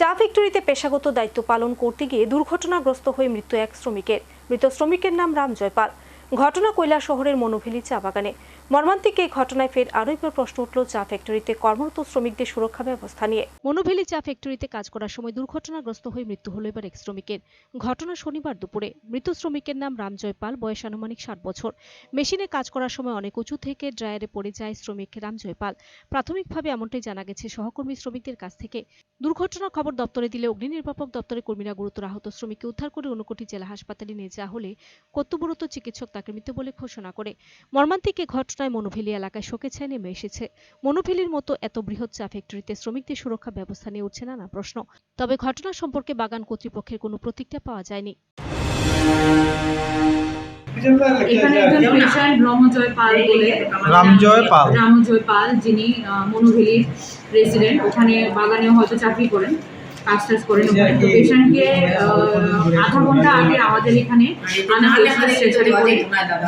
চা ফ্যাক্টরিতে পেশাগত দায়িত্ব পালন করতে গিয়ে দুর্ঘটনাগ্রস্ত হয়ে মৃত্যু এক শ্রমিকের। মৃত শ্রমিকের নাম রাম জয়পাল। ঘটনা কৈলা শহরের মনোভেলি চা বাগানে। মর্মান্তিক এই ঘটনায় ফের আরও একবার প্রশ্ন উঠল চা ফ্যাক্টরিতে। কর্মরত শ্রমিকদের সুরক্ষা ব্যবস্থা নিয়ে। মনোভেলি চা ফ্যাক্টরিতে কাজ করার সময় দুর্ঘটনাগ্রস্ত হয়ে মৃত্যু হলো এবার এক শ্রমিকের। ঘটনা শনিবার দুপুরে। মৃত শ্রমিকের নাম রামজয় পাল। বয়স আনুমানিক ষাট বছর। মেশিনে কাজ করার সময় অনেক উঁচু থেকে ড্রায়ারে পড়ে যায় শ্রমিক রামজয় পাল। প্রাথমিকভাবে এমনটাই জানা গেছে সহকর্মী শ্রমিকদের কাছ থেকে। দুর্ঘটনার খবর দপ্তরে দিলে অগ্নি নির্বাপক দপ্তরের কর্মীরা গুরুতর আহত শ্রমিককে উদ্ধার করে ঊনকোটি জেলা হাসপাতালে নিয়ে যাওয়া হলে কর্তব্যরত চিকিৎসক তাকে মৃত বলে ঘোষণা করে। মর্মান্তিক এই ঘটনায় মনোভেলি এলাকায় শোকে ছায় নেমে এসেছে। মনোভেলির মতো এত বৃহৎ চা ফ্যাক্টরিতে শ্রমিকদের সুরক্ষা ব্যবস্থা নিয়ে উঠছে নানা প্রশ্ন। তবে ঘটনা সম্পর্কে বাগান কর্তৃপক্ষের কোনো প্রতিক্রিয়া পাওয়া যায়নি। এখানে একজন পেশেন্ট রমজয় পাল বলে রামজয় পাল। রামজয় পাল যিনি মনোভেলির রেসিডেন্ট ওখানে বাগানে হয়তো চাকরি করেন। কাজ টাজ ওখানে তো পেশেন্টকে আধা ঘণ্টা আগে আমাদের এখানে আনা করে।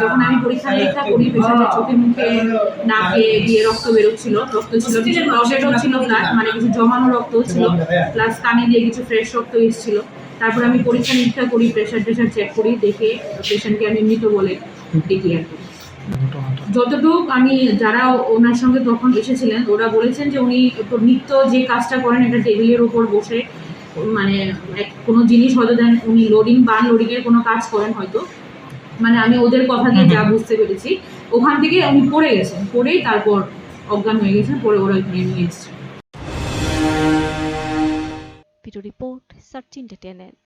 যখন আমি পরীক্ষা নিরীক্ষা করি পেশেন্টের চোখে মুখে নাকে দিয়ে রক্ত বেরোচ্ছিল রক্ত ছিল কিছু ছিল ব্লাড মানে কিছু জমানো রক্তও ছিল প্লাস কানে দিয়ে কিছু ফ্রেশ রক্ত এসেছিল। তারপর আমি পরীক্ষা নিরীক্ষা করি প্রেশার টেশার চেক করি দেখে পেশেন্টকে আমি মৃত বলে দেখি আর করি যতটুকু আমি যারা ওনার সঙ্গে তখন এসেছিলেন ওরা বলেছেন যে উনি নিত্য যে কাজটা করেন এটা টেবিলের ওপর বসে মানে কোনো জিনিস হয়তো দেন উনি লোডিং বা আনলোডিং এর কোনো কাজ করেন হয়তো। মানে আমি ওদের কথা দিয়ে যা বুঝতে পেরেছি। ওখান থেকে উনি পড়ে গেছেন পড়েই তারপর অজ্ঞান হয়ে গেছেন পরে ওরা এখানে নিয়ে এসছে। Report search entertainment